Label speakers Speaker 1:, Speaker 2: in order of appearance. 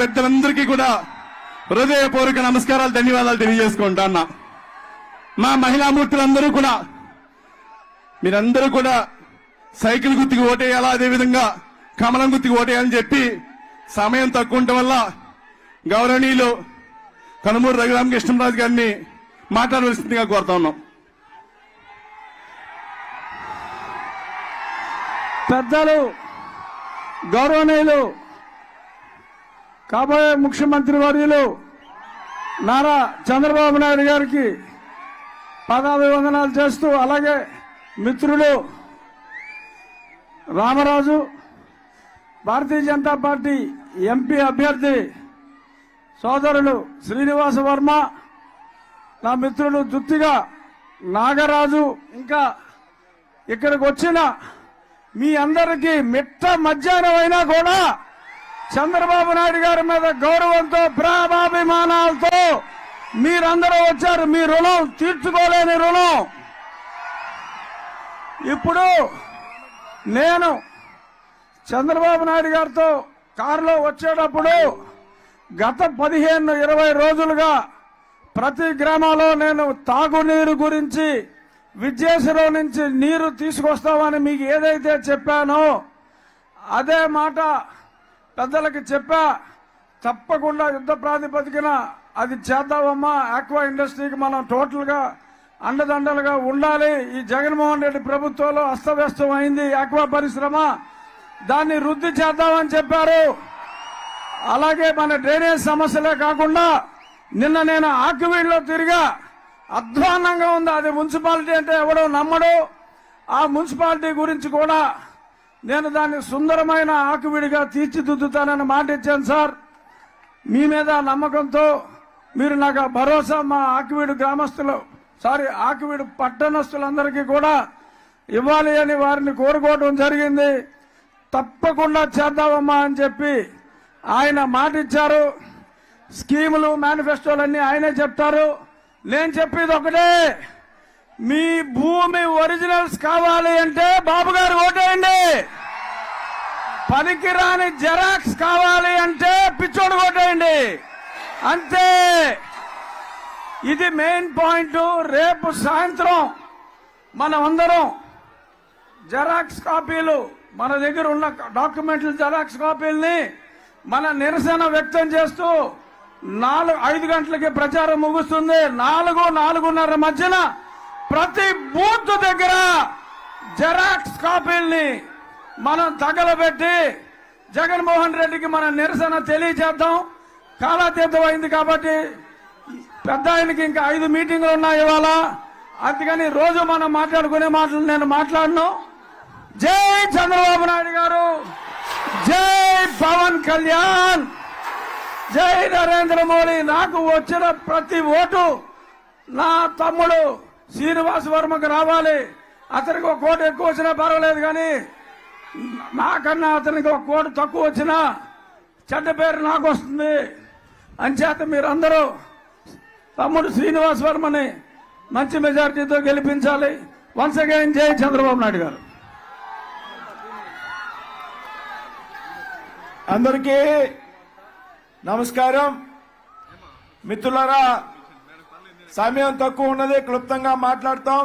Speaker 1: వచ్చినటువంటి పెద్దలందరికీ కూడా హృదయపూర్వక నమస్కారాలు ధన్యవాదాలు తెలియజేసుకుంటా మా మహిళామూర్తులందరూ కూడా మీరందరూ కూడా సైకిల్ గుర్తుకు ఓటేయాలా? అదేవిధంగా కమలం గుర్తుకు ఓటేయాలని చెప్పి సమయం తక్కువ ఉండటం వల్ల గౌరవనీయులు కనుమూరు రఘురామకృష్ణరాజు గారిని మాట్లాడవలసిందిగా కోరుతా ఉన్నాం.
Speaker 2: పెద్దలు గౌరవనీయులు కాబోయే ముఖ్యమంత్రి వర్యులు నారా చంద్రబాబు నాయుడు గారికి పదాభివందనాలు చేస్తూ అలాగే మిత్రులు రామరాజు భారతీయ జనతా పార్టీ ఎంపీ అభ్యర్థి సోదరులు శ్రీనివాస వర్మ నా మిత్రులు దుత్తిగా నాగరాజు ఇంకా ఇక్కడికి వచ్చిన మీ అందరికీ మిట్ట మధ్యాహ్నం అయినా కూడా చంద్రబాబు నాయుడు గారి మీద గౌరవంతో ప్రేమాభిమానాలతో మీరందరూ వచ్చారు. మీ రుణం తీర్చుకోలేని రుణం. ఇప్పుడు నేను చంద్రబాబు నాయుడు గారితో కారులో వచ్చేటప్పుడు గత పదిహేను ఇరవై రోజులుగా ప్రతి గ్రామంలో నేను తాగునీరు గురించి విద్యేశ్వరం నుంచి నీరు తీసుకొస్తామని మీకు ఏదైతే చెప్పానో అదే మాట పెద్దలకు చెప్పా తప్పకుండా యుద్ధ ప్రాతిపదికన అది చేద్దామమ్మా. ఆక్వా ఇండస్ట్రీకి మనం టోటల్గా అండదండలుగా ఉండాలి. ఈ జగన్మోహన్ రెడ్డి ప్రభుత్వంలో అస్తవ్యస్తం అయింది ఆక్వా పరిశ్రమ. దాన్ని వృద్ధి చేద్దామని చెప్పారు. అలాగే మన డ్రైనేజ్ సమస్యలే కాకుండా నిన్న నేను ఆకువీడులో తిరిగా అధ్వాన్నంగా ఉంది. అది మున్సిపాలిటీ అంటే ఎవడో నమ్మడు. ఆ మున్సిపాలిటీ గురించి కూడా నేను దాన్ని సుందరమైన ఆకువిడిగా తీర్చిదిద్దుతానని మాట ఇచ్చాను సార్. మీ మీద నమ్మకంతో మీరు నాకు భరోసా మా ఆకువీడు గ్రామస్తులు సారీ ఆకువీడు పట్టణస్తులందరికీ కూడా ఇవ్వాలి అని వారిని కోరుకోవడం జరిగింది. తప్పకుండా చేద్దామమ్మా అని చెప్పి ఆయన మాట ఇచ్చారు. స్కీములు మేనిఫెస్టోలన్నీ ఆయనే చెప్తారు. నేను చెప్పేది ఒకటే మీ భూమి ఒరిజినల్స్ కావాలి అంటే బాబు గారు ఓటేయండి. పనికిరాని జెరాక్స్ కావాలి అంటే పిచ్చోడు కొట్టేయండి. అంతే. ఇది మెయిన్ పాయింట్. రేపు సాయంత్రం మనం అందరం జెరాక్స్ కాపీలు మన దగ్గర ఉన్న డాక్యుమెంట్లు జెరాక్స్ కాపీల్ని మన నిరసన వ్యక్తం చేస్తూ నాలుగు ఐదు గంటలకి ప్రచారం ముగుస్తుంది. నాలుగు నాలుగున్నర మధ్యన ప్రతి బూత్ దగ్గర జెరాక్స్ కాపీల్ని మనం తగలబెట్టి జగన్మోహన్ రెడ్డికి మన నిరసన తెలియజేద్దాం. కాలాతీతం అయింది కాబట్టి పెద్ద ఆయనకి ఇంకా ఐదు మీటింగ్లు ఉన్నాయి ఇవాళ. అందుకని రోజు మనం మాట్లాడుకునే మాటలు నేను మాట్లాడను. జై చంద్రబాబు నాయుడు గారు. జై పవన్ కళ్యాణ్. జై నరేంద్ర మోడీ. నాకు వచ్చిన ప్రతి ఓటు నా తమ్ముడు శ్రీనివాస్ వర్మకు రావాలి. అతనికి ఒక కోటు ఎక్కువ వచ్చినా పర్వాలేదు కానీ నాకన్నా అతనికి ఒక కోటి తక్కువ వచ్చినా చెడ్డ పేరు నాకు వస్తుంది. అంచేత మీరందరూ తమ్ముడు శ్రీనివాస్ వర్మని మంచి మెజార్టీతో గెలిపించాలి. వన్స్ అగైన్ జై చంద్రబాబు నాయుడు గారు.
Speaker 3: అందరికీ నమస్కారం. మిత్రులారా సమయం తక్కువ ఉన్నది క్లుప్తంగా మాట్లాడతాం.